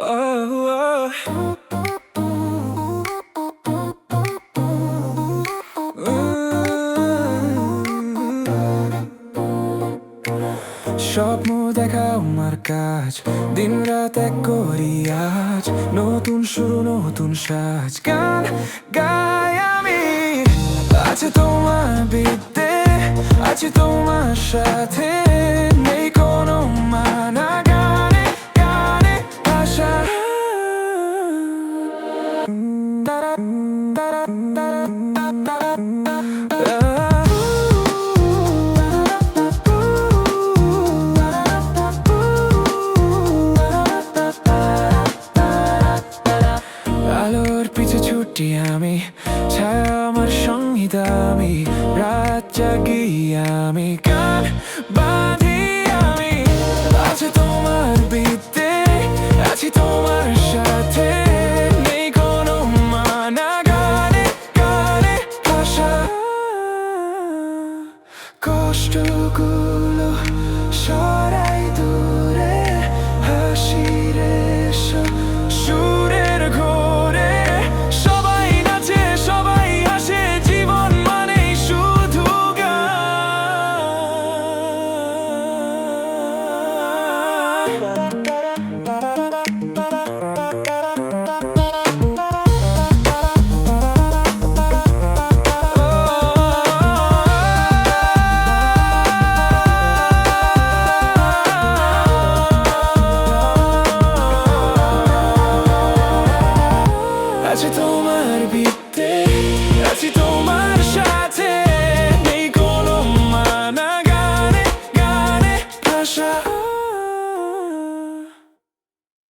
oh, স্বপ্ন দেখা আমার কাজ দিন রাত এক করি আজ। নতুন শুরু নতুন সাজ। গান গাই আমি। আছে তোমার বিদ্যে আছে তোমার সাথে। মিষ্টি আমি, ছায়া আমার সংহিত আমি রাত জাগি আমি গান বাঁধি আমি। আছে তোমার বিদ্যে আছি তোমার সাথে। কোনো মানা গানে গানে ভাষা। Acı tomar bitti